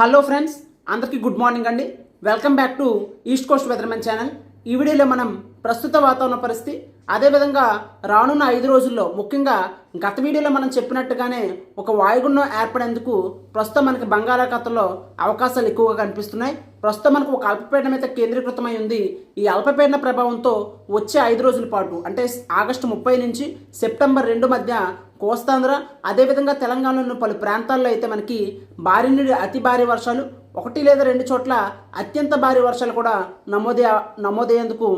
Hello friends అందరికీ good morning అండి. Welcome back to East Coast weathermen channel. ఈ వీడియోలో మనం ప్రస్తుత వాతావరణ పరిస్థితి అదేవిధంగా రానున్న ఐదు రోజుల్లో ముఖ్యంగా గత వీడియోలో మనం చెప్పినట్టుగానే ఒక వాయుగుండం ఏర్పడేందుకు ప్రస్తుతం మనకి బంగాళాఖాతంలో అవకాశాలు ఎక్కువగా కనిపిస్తున్నాయి. ప్రస్తుతం మనకు ఒక అల్పపీడనం అయితే కేంద్రీకృతమై ఉంది. ఈ అల్పపీడన ప్రభావంతో వచ్చే ఐదు రోజుల పాటు అంటే ఆగస్టు ముప్పై నుంచి సెప్టెంబర్ రెండు మధ్య కోస్తాంధ్ర అదేవిధంగా తెలంగాణలోని పలు ప్రాంతాల్లో అయితే మనకి భారీ నుండి అతి భారీ వర్షాలు ఒకటి లేదా రెండు చోట్ల అత్యంత భారీ వర్షాలు కూడా నమోదే నమోదయ్యేందుకు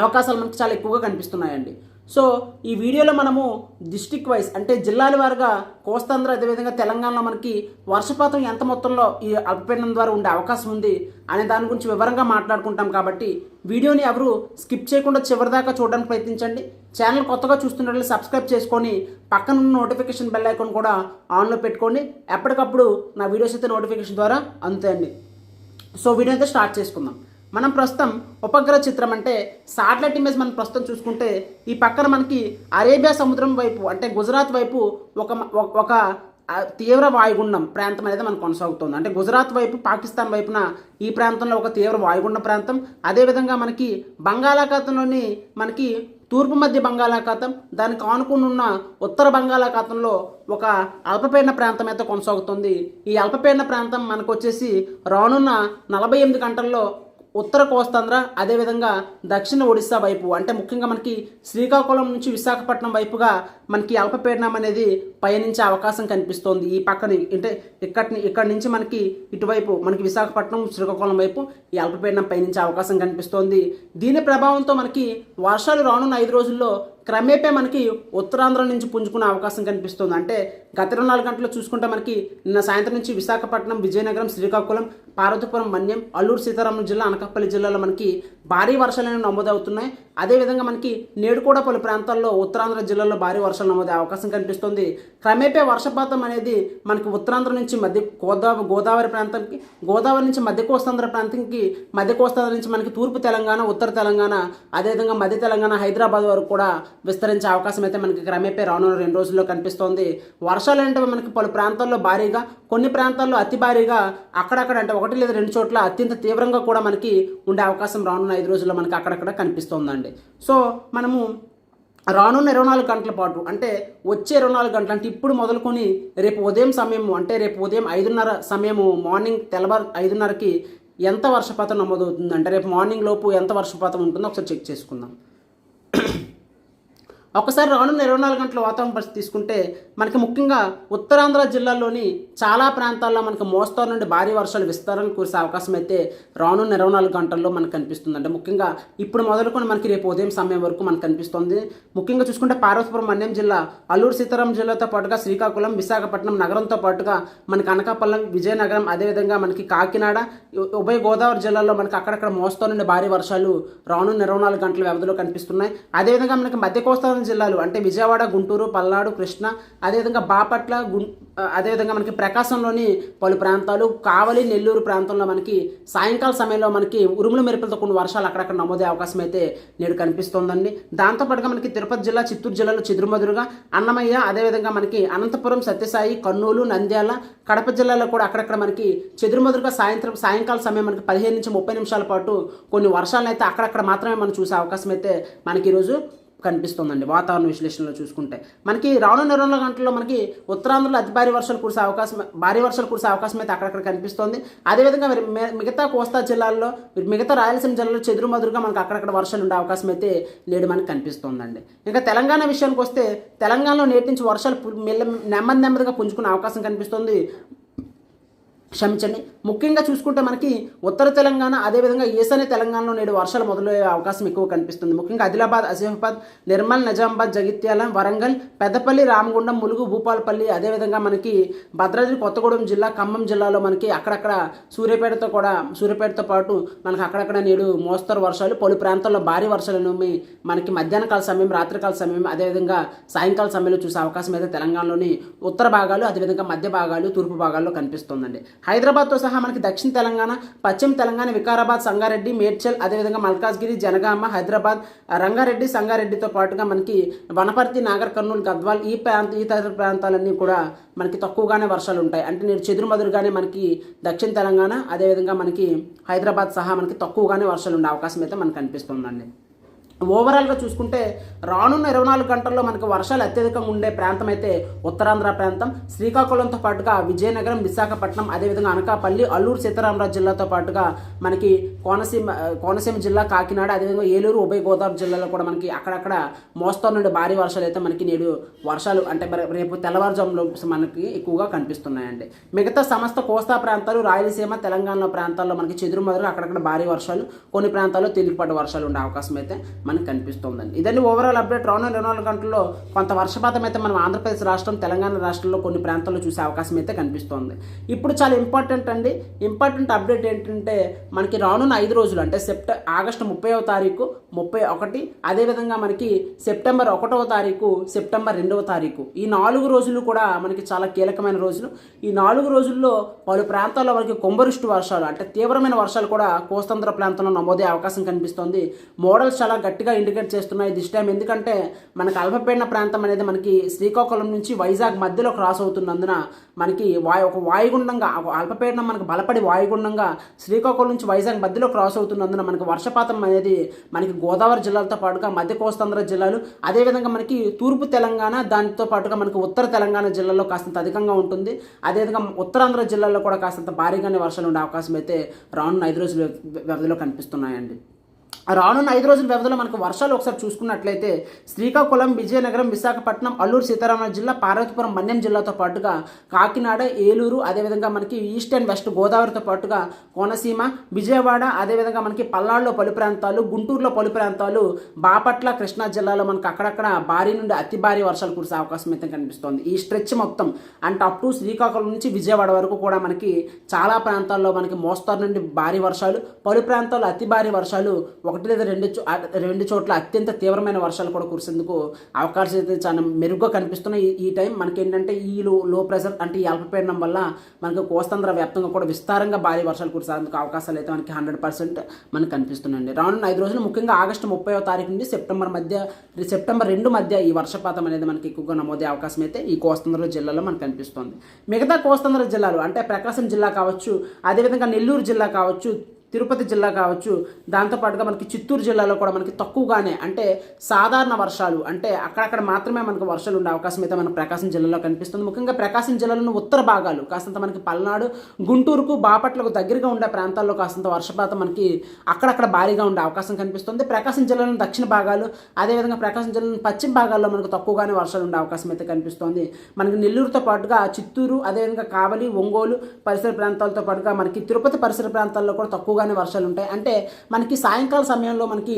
అవకాశాలు మనకు చాలా ఎక్కువగా కనిపిస్తున్నాయండి. సో ఈ వీడియోలో మనము డిస్టిక్ వైజ్ అంటే జిల్లాల వారుగా కోస్తాంధ్ర అదేవిధంగా తెలంగాణలో మనకి వర్షపాతం ఎంత మొత్తంలో ఈ అల్పపీడనం ద్వారా ఉండే అవకాశం ఉంది అనే దాని గురించి వివరంగా మాట్లాడుకుంటాం కాబట్టి వీడియోని ఎవరు స్కిప్ చేయకుండా చివరిదాకా చూడడానికి ప్రయత్నించండి. ఛానల్ కొత్తగా చూస్తున్నట్లు సబ్స్క్రైబ్ చేసుకొని పక్కన ఉన్న నోటిఫికేషన్ బెల్ ఐకాన్ కూడా ఆన్లో పెట్టుకోండి. ఎప్పటికప్పుడు నా వీడియోస్ అయితే నోటిఫికేషన్ ద్వారా అందుతాయండి. సో వీడియో అయితే స్టార్ట్ చేసుకుందాం. మనం ప్రస్తుతం ఉపగ్రహ చిత్రం అంటే శాటిలైట్ ఇమేజ్ మనం ప్రస్తుతం చూసుకుంటే ఈ పక్కన మనకి అరేబియా సముద్రం వైపు అంటే గుజరాత్ వైపు ఒక ఒక తీవ్ర వాయుగుండం ప్రాంతం అనేది మనకు కొనసాగుతుంది. అంటే గుజరాత్ వైపు పాకిస్తాన్ వైపున ఈ ప్రాంతంలో ఒక తీవ్ర వాయుగుండ ప్రాంతం. అదేవిధంగా మనకి బంగాళాఖాతంలోని మనకి తూర్పు మధ్య బంగాళాఖాతం దానికి ఆనుకుని ఉన్న ఉత్తర బంగాళాఖాతంలో ఒక అల్పపీడన ప్రాంతం అయితే కొనసాగుతుంది. ఈ అల్పపీడన ప్రాంతం మనకు వచ్చేసి రానున్న నలభై ఎనిమిది గంటల్లో ఉత్తర కోస్తాంధ్ర అదేవిధంగా దక్షిణ ఒడిశా వైపు అంటే ముఖ్యంగా మనకి శ్రీకాకుళం నుంచి విశాఖపట్నం వైపుగా మనకి అల్పపీడనం అనేది పయనించే అవకాశం కనిపిస్తోంది. ఈ పక్కన అంటే ఇక్కడి ఇక్కడి నుంచి మనకి ఇటువైపు మనకి విశాఖపట్నం శ్రీకాకుళం వైపు ఈ అల్పపీడనం పయనించే అవకాశం కనిపిస్తోంది. దీని ప్రభావంతో మనకి వర్షాలు రానున్న ఐదు రోజుల్లో క్రమేపే మనకి ఉత్తరాంధ్ర నుంచి పుంజుకునే అవకాశం కనిపిస్తుంది. అంటే గత ఇరవై నాలుగు గంటలు చూసుకుంటే మనకి నిన్న సాయంత్రం నుంచి విశాఖపట్నం విజయనగరం శ్రీకాకుళం పార్వతీపురం మన్యం అల్లూరు సీతారామం జిల్లా అనకాపల్లి జిల్లాలో మనకి భారీ వర్షాలు అనేవి నమోదవుతున్నాయి. అదేవిధంగా మనకి నేడు కూడా పలు ప్రాంతాల్లో ఉత్తరాంధ్ర జిల్లాలో భారీ వర్షాలు నమోదే అవకాశం కనిపిస్తుంది. క్రమేపే వర్షపాతం అనేది మనకి ఉత్తరాంధ్ర నుంచి మధ్య గోదావరి గోదావరి ప్రాంతానికి గోదావరి నుంచి మధ్య కోస్తాంధ్ర ప్రాంతానికి మధ్య కోస్తాంధ్ర నుంచి మనకి తూర్పు తెలంగాణ ఉత్తర తెలంగాణ అదేవిధంగా మధ్య తెలంగాణ హైదరాబాద్ వరకు కూడా విస్తరించే అవకాశం అయితే మనకి క్రమేపే రానున్న రెండు రోజుల్లో కనిపిస్తోంది. వర్షాలు అంటే మనకి పలు ప్రాంతాల్లో భారీగా కొన్ని ప్రాంతాల్లో అతి భారీగా అక్కడక్కడ అంటే ఒకటి లేదా రెండు చోట్ల అత్యంత తీవ్రంగా కూడా మనకి ఉండే అవకాశం రానున్న ఐదు రోజుల్లో మనకి అక్కడక్కడ కనిపిస్తోందండి. సో మనము రానున్న ఇరవై నాలుగు గంటల పాటు అంటే వచ్చే ఇరవై నాలుగు గంటలు అంటే ఇప్పుడు మొదలుకొని రేపు ఉదయం సమయం అంటే రేపు ఉదయం ఐదున్నర సమయము మార్నింగ్ తెల్లవారు ఐదున్నరకి ఎంత వర్షపాతం నమోదవుతుంది అంటే రేపు మార్నింగ్ లోపు ఎంత వర్షపాతం ఉంటుందో ఒకసారి చెక్ చేసుకుందాం. ఒకసారి రానున్న ఇరవై నాలుగు గంటల వాతావరణ పరిస్థితి తీసుకుంటే మనకి ముఖ్యంగా ఉత్తరాంధ్ర జిల్లాలోని చాలా ప్రాంతాల్లో మనకి మోస్తారు నుండి భారీ వర్షాలు విస్తారణ కురిసే అవకాశం అయితే రానున్న ఇరవై నాలుగు గంటల్లో మనకు కనిపిస్తుంది అంటే ముఖ్యంగా ఇప్పుడు మొదలుకొని మనకి రేపు ఉదయం సమయం వరకు మనకు కనిపిస్తుంది. ముఖ్యంగా చూసుకుంటే పార్వతీపురం మన్యం జిల్లా అల్లూరు సీతారాం జిల్లాతో పాటుగా శ్రీకాకుళం విశాఖపట్నం నగరంతో పాటుగా మనకి అనకాపల్లం విజయనగరం అదేవిధంగా మనకి కాకినాడ ఉభయ గోదావరి జిల్లాలో మనకి అక్కడక్కడ మోస్తరు నుండి భారీ వర్షాలు రానున్న ఇరవై నాలుగు గంటల వ్యవధిలో కనిపిస్తున్నాయి. అదేవిధంగా మనకి మధ్య కోస్తా జిల్లాలు అంటే విజయవాడ గుంటూరు పల్నాడు కృష్ణ అదేవిధంగా బాపట్ల గుం అదేవిధంగా మనకి ప్రకాశంలోని పలు ప్రాంతాలు కావలి నెల్లూరు ప్రాంతంలో మనకి సాయంకాల సమయంలో మనకి ఉరుముల మెరుపులతో కొన్ని వర్షాలు అక్కడక్కడ నమోదే అవకాశం అయితే నేడు కనిపిస్తోందండి. దాంతోపాటుగా మనకి తిరుపతి జిల్లా చిత్తూరు జిల్లాలో చెదురుమదురుగా అన్నమయ్య అదేవిధంగా మనకి అనంతపురం సత్యసాయి కర్నూలు నంద్యాల కడప జిల్లాలో కూడా అక్కడక్కడ మనకి చెదురుమదురుగా సాయంత్రం సాయంకాల సమయం మనకి పదిహేను నుంచి ముప్పై నిమిషాల పాటు కొన్ని వర్షాలను అయితే అక్కడక్కడ మాత్రమే మనం చూసే అవకాశం అయితే మనకి ఈరోజు కనిపిస్తుందండి వాతావరణ విశ్లేషణలో చూసుకుంటే. మనకి రానున్న ఇరవై గంటల్లో మనకి ఉత్తరాంధ్రలో అతి భారీ వర్షాలు కురిసే అవకాశం భారీ వర్షాలు కురిసే అవకాశం అయితే అక్కడక్కడ కనిపిస్తుంది. అదేవిధంగా మరి మిగతా కోస్తా జిల్లాల్లో మిగతా రాయలసీమ జిల్లాలో చెదురుమదురుగా మనకు అక్కడక్కడ వర్షాలు ఉండే అవకాశం అయితే లేడు మనకు కనిపిస్తోందండి. ఇంకా తెలంగాణ విషయానికి వస్తే తెలంగాణలో నేటి నుంచి వర్షాలు మెల్ల నెమ్మది నెమ్మదిగా పుంజుకునే అవకాశం కనిపిస్తుంది. క్షమించండి. ముఖ్యంగా చూసుకుంటే మనకి ఉత్తర తెలంగాణ అదేవిధంగా ఈశాన్య తెలంగాణలో నేడు వర్షాలు మొదలయ్యే అవకాశం ఎక్కువ కనిపిస్తుంది. ముఖ్యంగా ఆదిలాబాద్ ఆసిఫాబాద్ నిర్మల్ నిజామాబాద్ జగిత్యాల వరంగల్ పెద్దపల్లి రామగుండం ములుగు భూపాలపల్లి అదేవిధంగా మనకి భద్రాద్రి కొత్తగూడెం జిల్లా ఖమ్మం జిల్లాలో మనకి అక్కడక్కడ సూర్యాపేటతో కూడా సూర్యాపేటతో పాటు మనకి అక్కడక్కడ నేడు మోస్తరు వర్షాలు పలు ప్రాంతాల్లో భారీ వర్షాలు మనకి మధ్యాహ్న కాల సమయం రాత్రికాల సమయం అదేవిధంగా సాయంకాల సమయంలో చూసే అవకాశం అయితే తెలంగాణలోని ఉత్తర భాగాలు అదేవిధంగా మధ్య భాగాలు తూర్పు భాగాల్లో కనిపిస్తుందండి. హైదరాబాద్తో సహా మనకి దక్షిణ తెలంగాణ పశ్చిమ తెలంగాణ వికారాబాద్ సంగారెడ్డి మేడ్చల్ అదేవిధంగా మల్కాజ్గిరి జనగామ హైదరాబాద్ రంగారెడ్డి సంగారెడ్డితో పాటుగా మనకి వనపర్తి నాగర్ కర్నూలు గద్వాల్ ఈ ప్రాంత ఈ తదితర ప్రాంతాలన్నీ కూడా మనకి తక్కువగానే వర్షాలు ఉంటాయి అంటే నేను చెదురుమదురుగానే మనకి దక్షిణ తెలంగాణ అదేవిధంగా మనకి హైదరాబాద్ సహా మనకి తక్కువగానే వర్షాలు ఉండే అవకాశం అయితే మనకు కనిపిస్తుందండి ఓవరాల్గా చూసుకుంటే రానున్న ఇరవై నాలుగు గంటల్లో మనకు వర్షాలు అత్యధికంగా ఉండే ప్రాంతం అయితే ఉత్తరాంధ్ర ప్రాంతం. శ్రీకాకుళంతో పాటుగా విజయనగరం విశాఖపట్నం అదేవిధంగా అనకాపల్లి అల్లూరు సీతారామరాజు జిల్లాతో పాటుగా మనకి కోనసీమ కోనసీమ జిల్లా కాకినాడ అదేవిధంగా ఏలూరు ఉభయ గోదావరి జిల్లాలో కూడా మనకి అక్కడక్కడ మోస్తరు నుండి భారీ వర్షాలు అయితే మనకి నేడు వర్షాలు అంటే రేపు తెల్లవారుజాములో మనకి ఎక్కువగా కనిపిస్తున్నాయండి. మిగతా సమస్త కోస్తా ప్రాంతాలు రాయలసీమ తెలంగాణ ప్రాంతాల్లో మనకి చెదురుమదురు అక్కడక్కడ భారీ వర్షాలు కొన్ని ప్రాంతాల్లో తేలికపాటి వర్షాలు ఉండే అవకాశం అయితే మనకు కనిపిస్తుందండి. ఇదండి ఓవరాల్ అప్డేట్ రానున్న ఇరవై నాలుగు గంటల్లో కొంత వర్షపాతం అయితే మనం ఆంధ్రప్రదేశ్ రాష్ట్రం తెలంగాణ రాష్ట్రంలో కొన్ని ప్రాంతాల్లో చూసే అవకాశం అయితే కనిపిస్తోంది. ఇప్పుడు చాలా ఇంపార్టెంట్ అండి. ఇంపార్టెంట్ అప్డేట్ ఏంటంటే మనకి రానున్న ఐదు రోజులు అంటే సెప్ట ఆగస్టు ముప్పైవ తారీఖు ముప్పై ఒకటి అదేవిధంగా మనకి సెప్టెంబర్ ఒకటవ తారీఖు సెప్టెంబర్ రెండవ తారీఖు. ఈ నాలుగు రోజులు కూడా మనకి చాలా కీలకమైన రోజులు. ఈ నాలుగు రోజుల్లో పలు ప్రాంతాల్లో మనకి కుంభరుష్టి వర్షాలు అంటే తీవ్రమైన వర్షాలు కూడా కోస్తాంధ్ర ప్రాంతంలో నమోదే అవకాశం కనిపిస్తోంది. మోడల్స్ చాలా గట్టిగా ఇండికేట్ చేస్తున్నాయి దిస్ టైం ఎందుకంటే మనకి అల్పపీడన ప్రాంతం అనేది మనకి శ్రీకాకుళం నుంచి వైజాగ్ మధ్యలో క్రాస్ అవుతున్నందున మనకి వాయు ఒక వాయుగుండంగా అల్పపీడనం మనకు బలపడి వాయుగుండంగా శ్రీకాకుళం నుంచి వైజాగ్ మధ్యలో క్రాస్ అవుతున్నందున మనకి వర్షపాతం అనేది మనకి గోదావరి జిల్లాలతో పాటుగా మధ్య కోస్తాంధ్ర జిల్లాలు అదేవిధంగా మనకి తూర్పు తెలంగాణ దానితో పాటుగా మనకి ఉత్తర తెలంగాణ జిల్లాలో కాస్తంత అధికంగా ఉంటుంది. అదేవిధంగా ఉత్తరాంధ్ర జిల్లాలో కూడా కాస్తంత భారీగానే వర్షాలు ఉండే అవకాశం అయితే రానున్న ఐదు రోజుల వ్యవధిలో కనిపిస్తున్నాయండి. రానున్న ఐదు రోజుల వ్యవధిలో మనకు వర్షాలు ఒకసారి చూసుకున్నట్లయితే శ్రీకాకుళం విజయనగరం విశాఖపట్నం అల్లూరు సీతారామరాజు జిల్లా పార్వతీపురం మన్యం జిల్లాతో పాటుగా కాకినాడ ఏలూరు అదేవిధంగా మనకి ఈస్ట్ అండ్ వెస్ట్ గోదావరితో పాటుగా కోనసీమ విజయవాడ అదేవిధంగా మనకి పల్నాడులో పలు ప్రాంతాలు గుంటూరులో పలు ప్రాంతాలు బాపట్ల కృష్ణా జిల్లాలో మనకి అక్కడక్కడ భారీ నుండి అతి భారీ వర్షాలు కురిసే అవకాశం అయితే కనిపిస్తోంది. ఈ స్ట్రెచ్ మొత్తం అంటే అప్ టు శ్రీకాకుళం నుంచి విజయవాడ వరకు కూడా మనకి చాలా ప్రాంతాల్లో మనకి మోస్తారు నుండి భారీ వర్షాలు పలు ప్రాంతాల్లో అతి భారీ వర్షాలు ఒకటి లేదా రెండు చో- రెండు చోట్ల అత్యంత తీవ్రమైన వర్షాలు కూడా కురిసేందుకు అవకాశం అయితే చాలా మెరుగ్గా కనిపిస్తున్నాయి. ఈ- టైం మనకి ఏంటంటే ఈ లో లో ప్రెషర్ అంటే ఈ అల్పపీడనం వల్ల మనకు కోస్తాంధ్ర వ్యాప్తంగా కూడా విస్తారంగా భారీ వర్షాలు కురిసేందుకు అవకాశాలు అయితే మనకి హండ్రెడ్ పర్సెంట్ మనకు కనిపిస్తున్నాయండి. రానున్న ఐదు రోజులు ముఖ్యంగా ఆగస్టు ముప్పై తారీఖు నుండి సెప్టెంబర్ మధ్య సెప్టెంబర్ రెండు మధ్య ఈ వర్షపాతం అనేది మనకి ఎక్కువగా నమోదే అవకాశం అయితే ఈ కోస్తాంధ్ర జిల్లాలో మనకు కనిపిస్తుంది. మిగతా కోస్తాంధ్ర జిల్లాలు అంటే ప్రకాశం జిల్లా కావచ్చు అదేవిధంగా నెల్లూరు జిల్లా కావచ్చు తిరుపతి జిల్లా కావచ్చు దాంతోపాటుగా మనకి చిత్తూరు జిల్లాలో కూడా మనకి తక్కువగానే అంటే సాధారణ వర్షాలు అంటే అక్కడక్కడ మాత్రమే మనకు వర్షాలు ఉండే అవకాశం అయితే మన ప్రకాశం జిల్లాలో కనిపిస్తుంది. ముఖ్యంగా ప్రకాశం జిల్లాలోని ఉత్తర భాగాలు కాస్తంత మనకి పల్నాడు గుంటూరుకు బాపట్లకు దగ్గరగా ఉండే ప్రాంతాల్లో కాస్తంత వర్షపాతం మనకి అక్కడక్కడ భారీగా ఉండే అవకాశం కనిపిస్తుంది. ప్రకాశం జిల్లాలోని దక్షిణ భాగాలు అదేవిధంగా ప్రకాశం జిల్లాలోని పశ్చిమ భాగాల్లో మనకు తక్కువగానే వర్షాలు ఉండే అవకాశం అయితే కనిపిస్తోంది. మనకి నెల్లూరుతో పాటుగా చిత్తూరు అదేవిధంగా కావలి ఒంగోలు పరిసర ప్రాంతాలతో పాటుగా మనకి తిరుపతి పరిసర ప్రాంతాల్లో కూడా తక్కువగా ఎక్కువగానే వర్షాలు ఉంటాయి. అంటే మనకి సాయంకాల సమయంలో మనకి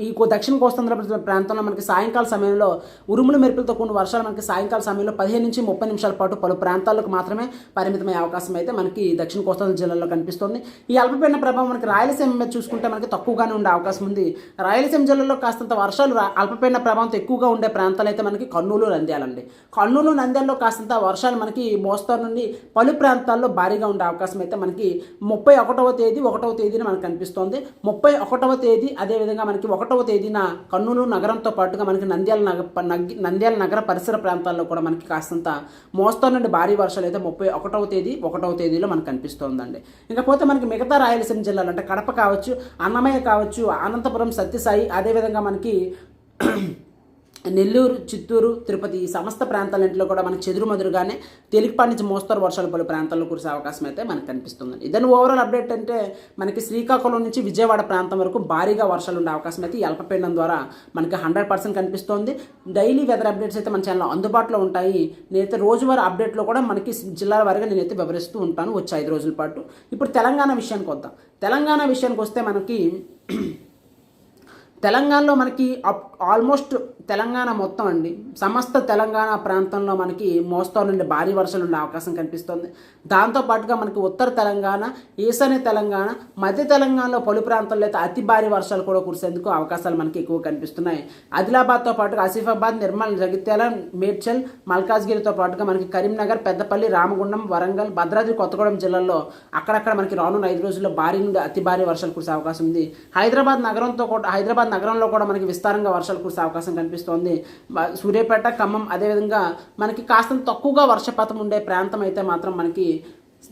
ఈ కో- దక్షిణ కోస్తాంధ్ర ప్రాంతంలో మనకి సాయంకాల సమయంలో ఉరుముల మెరుపులతో కూడిన వర్షాలు మనకి సాయంకాల సమయంలో పదిహేను నుంచి ముప్పై నిమిషాల పాటు పలు ప్రాంతాలకు మాత్రమే పరిమితమయ్యే అవకాశం అయితే మనకి దక్షిణ కోస్తాంధ్ర జిల్లాలో కనిపిస్తుంది. ఈ అల్పపీడన ప్రభావం మనకి రాయలసీమ మీద చూసుకుంటే మనకి తక్కువగానే ఉండే అవకాశం ఉంది. రాయలసీమ జిల్లాలో కాస్తంత వర్షాలు అల్పపీడన ప్రభావంతో ఎక్కువగా ఉండే ప్రాంతాలు అయితే మనకి కర్నూలు నంద్యాలండి కర్నూలు నంద్యాలలో కాస్తంత వర్షాలు మనకి మోస్తారు నుండి పలు ప్రాంతాల్లో భారీగా ఉండే అవకాశం అయితే మనకి ముప్పై ఒకటవ తేదీ ఒకటవ తేదీన మనకు కనిపిస్తోంది. ముప్పై ఒకటవ తేదీ అదేవిధంగా మనకి ఒకటవ తేదీన కర్నూలు నగరంతో పాటుగా మనకి నంద్యాల నగ నంద్యాల నగర పరిసర ప్రాంతాల్లో కూడా మనకి కాస్తంత మోస్తారు నుండి భారీ వర్షాలు అయితే ముప్పై ఒకటవ తేదీ ఒకటవ తేదీలో మనకు కనిపిస్తోందండి. ఇకపోతే మనకి మిగతా రాయలసీమ జిల్లాలు అంటే కడప కావచ్చు అన్నమయ్య కావచ్చు అనంతపురం సత్యసాయి అదేవిధంగా మనకి నెల్లూరు చిత్తూరు తిరుపతి ఈ సమస్త ప్రాంతాలంటిలో కూడా మనకి చెదురుమదురుగానే తేలికపాటి నుంచి మోస్తరు వర్షాలు పలు ప్రాంతాల్లో కురిసే అవకాశం అయితే మనకు కనిపిస్తుంది. ఇదని ఓవరాల్ అప్డేట్ అంటే మనకి శ్రీకాకుళం నుంచి విజయవాడ ప్రాంతం వరకు భారీగా వర్షాలు ఉండే అవకాశం అయితే ఈ అల్పపీడనం ద్వారా మనకి హండ్రెడ్ పర్సెంట్ కనిపిస్తోంది. డైలీ వెదర్ అప్డేట్స్ అయితే మన ఛానల్ అందుబాటులో ఉంటాయి. నేనైతే రోజువారీ అప్డేట్లో కూడా మనకి జిల్లాల వారిగా నేనైతే వివరిస్తూ ఉంటాను. వచ్చే ఐదు రోజుల పాటు ఇప్పుడు తెలంగాణ విషయానికి వద్దాం. తెలంగాణ విషయానికి వస్తే మనకి తెలంగాణలో మనకి అప్ ఆల్మోస్ట్ తెలంగాణ మొత్తం అండి. సమస్త తెలంగాణ ప్రాంతంలో మనకి మోస్తరు నుండి భారీ వర్షాలు ఉండే అవకాశం కనిపిస్తుంది. దాంతోపాటుగా మనకి ఉత్తర తెలంగాణ ఈశాన్య తెలంగాణ మధ్య తెలంగాణలో పలు ప్రాంతాల్లో అయితే అతి భారీ వర్షాలు కూడా కురిసేందుకు అవకాశాలు మనకి ఎక్కువ కనిపిస్తున్నాయి. ఆదిలాబాద్తో పాటుగా ఆసిఫాబాద్ నిర్మల్ జగిత్యాల మేడ్చల్ మల్కాజ్గిరితో పాటుగా మనకి కరీంనగర్ పెద్దపల్లి రామగుండం వరంగల్ భద్రాద్రి కొత్తగూడెం జిల్లాల్లో అక్కడక్కడ మనకి రానున్న ఐదు రోజుల్లో భారీ నుండి అతి భారీ వర్షాలు కురిసే అవకాశం ఉంది. హైదరాబాద్ నగరంతో కూడా హైదరాబాద్ నగరంలో కూడా మనకి విస్తారంగా వర్షాలు కురిసే అవకాశం కనిపిస్తోంది. సూర్యాపేట ఖమ్మం అదేవిధంగా మనకి కాస్త తక్కువగా వర్షపాతం ఉండే ప్రాంతం అయితే మాత్రం మనకి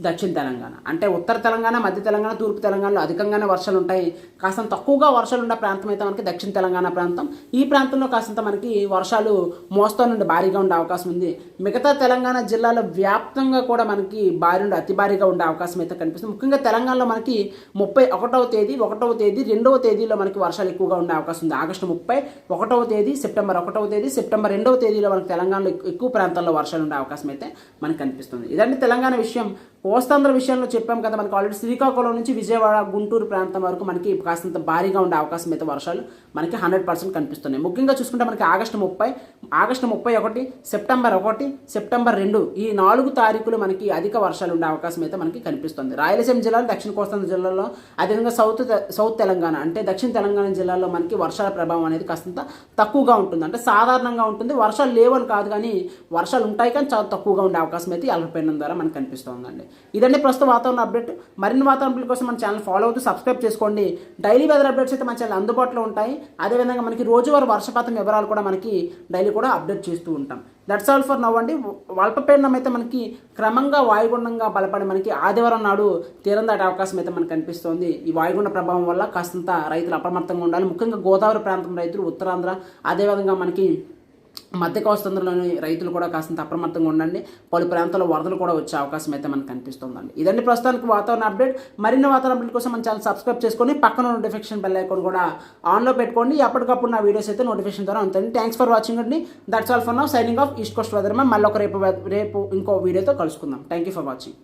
దక్షిణ తెలంగాణ. అంటే ఉత్తర తెలంగాణ మధ్య తెలంగాణ తూర్పు తెలంగాణలో అధికంగానే వర్షాలు ఉంటాయి కాస్త తక్కువగా వర్షాలు ఉన్న ప్రాంతం అయితే మనకి దక్షిణ తెలంగాణ ప్రాంతం. ఈ ప్రాంతంలో కాస్తంత మనకి వర్షాలు మోస్తా నుండి భారీగా ఉండే అవకాశం ఉంది. మిగతా తెలంగాణ జిల్లాలో వ్యాప్తంగా కూడా మనకి భారీ నుండి అతి భారీగా ఉండే అవకాశం అయితే కనిపిస్తుంది. ముఖ్యంగా తెలంగాణలో మనకి ముప్పై ఒకటవ తేదీ ఒకటవ తేదీ రెండవ తేదీలో మనకి వర్షాలు ఎక్కువగా ఉండే అవకాశం ఉంది. ఆగస్టు ముప్పై ఒకటవ తేదీ సెప్టెంబర్ ఒకటవ తేదీ సెప్టెంబర్ రెండవ తేదీలో మనకి తెలంగాణలో ఎక్కువ ప్రాంతాల్లో వర్షాలు ఉండే అవకాశం అయితే మనకు కనిపిస్తుంది. ఇదండి తెలంగాణ విషయం. కోస్తాంధ్ర విషయంలో చెప్పాం కదా మనకి ఆల్రెడీ శ్రీకాకుళం నుంచి విజయవాడ గుంటూరు ప్రాంతం వరకు మనకి కాస్తంత భారీగా ఉండే అవకాశం అయితే వర్షాలు మనకి హండ్రెడ్ పర్సెంట్ కనిపిస్తున్నాయి. ముఖ్యంగా చూసుకుంటే మనకి ఆగస్టు ముప్పై ఆగస్టు ముప్పై ఒకటి సెప్టెంబర్ ఒకటి సెప్టెంబర్ రెండు ఈ నాలుగు తారీఖులు మనకి అధిక వర్షాలు ఉండే అవకాశం అయితే మనకి కనిపిస్తుంది. రాయలసీమ జిల్లాలో దక్షిణ కోస్తాంధ్ర జిల్లాలో అదేవిధంగా సౌత్ సౌత్ తెలంగాణ అంటే దక్షిణ తెలంగాణ జిల్లాలో మనకి వర్షాల ప్రభావం అనేది కాస్తంత తక్కువగా ఉంటుంది. అంటే సాధారణంగా ఉంటుంది. వర్షాలు లేవని కాదు కానీ వర్షాలు ఉంటాయి కానీ చాలా తక్కువగా ఉండే అవకాశం అయితే అల్పపీడనం ద్వారా మనకు కనిపిస్తుందండి. ఇదండి ప్రస్తుత వాతావరణ అప్డేట్. మరిన్ని వాతావరణ అప్డేట్ కోసం మన ఛానల్ ఫాలో అవుతూ సబ్స్క్రైబ్ చేసుకోండి. డైలీ వెదర్ అప్డేట్స్ అయితే మన ఛానల్ అందుబాటులో ఉంటాయి. అదేవిధంగా మనకి రోజువారీ వర్షపాతం వివరాలు కూడా మనకి డైలీ కూడా అప్డేట్ చేస్తూ ఉంటాం. దట్స్ ఆల్ ఫర్ నవ్ అండి. అల్పపీడనం అయితే మనకి క్రమంగా వాయుగుండంగా బలపడి మనకి ఆదివారం నాడు తీరం దాటే అవకాశం అయితే మనకు కనిపిస్తోంది. ఈ వాయుగుండ ప్రభావం వల్ల కాస్తంత రైతులు అప్రమత్తంగా ఉండాలి. ముఖ్యంగా గోదావరి ప్రాంతం రైతులు ఉత్తరాంధ్ర అదేవిధంగా మనకి మధ్య కోస్తంధ్రలోని రైతులు కూడా కాస్తంత అప్రమత్తంగా ఉండండి. పలు ప్రాంతాల్లో వరదలు కూడా వచ్చే అవకాశం అయితే మనకు కనిపిస్తుందండి. ఇదండి ప్రస్తుతానికి వాతావరణ అప్డేట్. మరిన్ని వాతావరణ అప్డేట్ కోసం మన ఛానల్ సబ్స్క్రైబ్ చేసుకొని పక్కన నోటిఫికేషన్ బెల్ ఐకాన్ కూడా ఆన్లో పెట్టుకోండి. ఎప్పటికప్పుడు నా వీడియోస్ అయితే నోటిఫికేషన్ ద్వారా ఉంటుంది థ్యాంక్స్ ఫర్ వాచింగ్ అండి. That's all for now signing off East Coast weather మళ్ళీ ఒక రేపు రేపు ఇంకో వీడియోతో కలుసుకుందాం. Thank you for watching